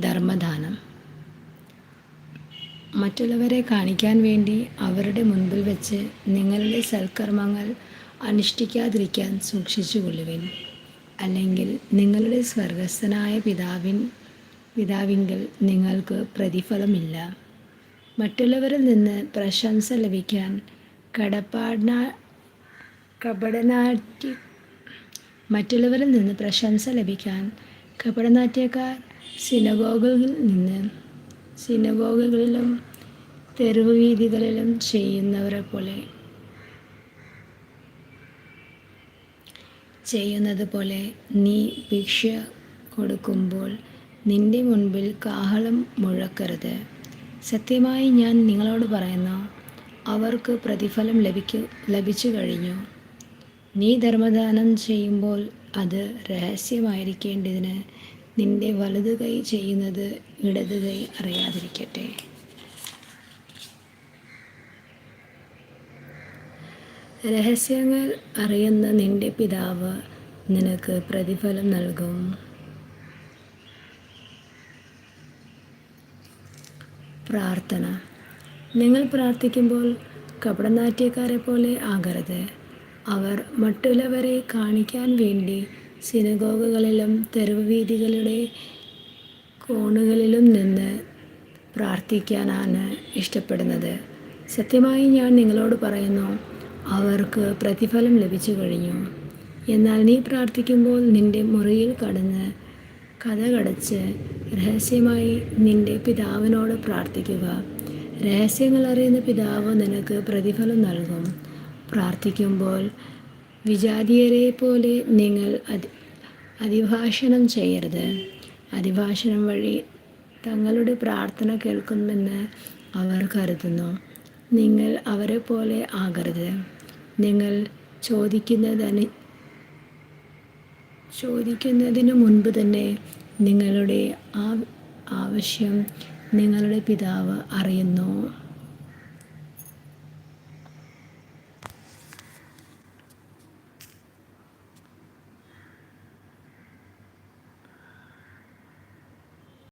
ധർമ്മദാനം. മറ്റുള്ളവരെ കാണിക്കാൻ വേണ്ടി അവരുടെ മുൻപിൽ വെച്ച് നിങ്ങളുടെ സൽക്കർമ്മങ്ങൾ അനുഷ്ഠിക്കാതിരിക്കാൻ സൂക്ഷിച്ചുകൊള്ളുവിൻ. അല്ലെങ്കിൽ നിങ്ങളുടെ സ്വർഗസ്ഥനായ പിതാവിൻ പിതാവിങ്കിൽ നിങ്ങൾക്ക് പ്രതിഫലമില്ല. മറ്റുള്ളവരിൽ നിന്ന് പ്രശംസ ലഭിക്കാൻ കടപ്പാടിന കപടനാട്ടി മറ്റുള്ളവരിൽ നിന്ന് പ്രശംസ ലഭിക്കാൻ കപടനാട്യക്കാർ സിനഗോഗുകളിൽ നിന്ന് സിനഗോഗുകളിലും തെരുവ് വീതികളിലും ചെയ്യുന്നവരെ പോലെ ചെയ്യുന്നത് പോലെ നീ ഭിക്ഷ കൊടുക്കുമ്പോൾ നിന്റെ മുൻപിൽ കാഹളം മുഴക്കരുത്. സത്യമായി ഞാൻ നിങ്ങളോട് പറയുന്നു അവർക്ക് പ്രതിഫലം ലഭിക്കു ലഭിച്ചു കഴിഞ്ഞു. നീ ധർമ്മദാനം ചെയ്യുമ്പോൾ അത് രഹസ്യമായിരിക്കേണ്ടതിന് നിന്റെ വലതു കൈ ചെയ്യുന്നത് ഇടതു കൈ അറിയാതിരിക്കട്ടെ. രഹസ്യങ്ങൾ അറിയുന്ന നിന്റെ പിതാവ് നിനക്ക് പ്രതിഫലം നൽകും. പ്രാർത്ഥന. നിങ്ങൾ പ്രാർത്ഥിക്കുമ്പോൾ കപടനാട്യക്കാരെ പോലെ ആകരുത്. അവർ മറ്റുള്ളവരെ കാണിക്കാൻ വേണ്ടി സിനഗോഗുകളിലും തെരുവ് വീതികളുടെ കോണുകളിലും നിന്ന് പ്രാർത്ഥിക്കാനാണ് ഇഷ്ടപ്പെടുന്നത്. സത്യമായി ഞാൻ നിങ്ങളോട് പറയുന്നു അവർക്ക് പ്രതിഫലം ലഭിച്ചു കഴിഞ്ഞു. എന്നാൽ നീ പ്രാർത്ഥിക്കുമ്പോൾ നിന്റെ മുറിയിൽ കടന്ന് കഥകടച്ച് രഹസ്യമായി നിന്റെ പിതാവിനോട് പ്രാർത്ഥിക്കുക. രഹസ്യങ്ങൾ അറിയുന്ന പിതാവ് നിനക്ക് പ്രതിഫലം നൽകും. പ്രാർത്ഥിക്കുമ്പോൾ വിജാതീയരെ പോലെ നിങ്ങൾ അതി അതിഭാഷണം ചെയ്യരുത്. അതിഭാഷണം വഴി തങ്ങളുടെ പ്രാർത്ഥന കേൾക്കുമെന്ന് അവർ കരുതുന്നു. നിങ്ങൾ അവരെ പോലെ ആകരുത്. നിങ്ങൾ ചോദിക്കുന്നതിന് ചോദിക്കുന്നതിന് മുൻപ് തന്നെ നിങ്ങളുടെ ആവശ്യം നിങ്ങളുടെ പിതാവ് അറിയുന്നു.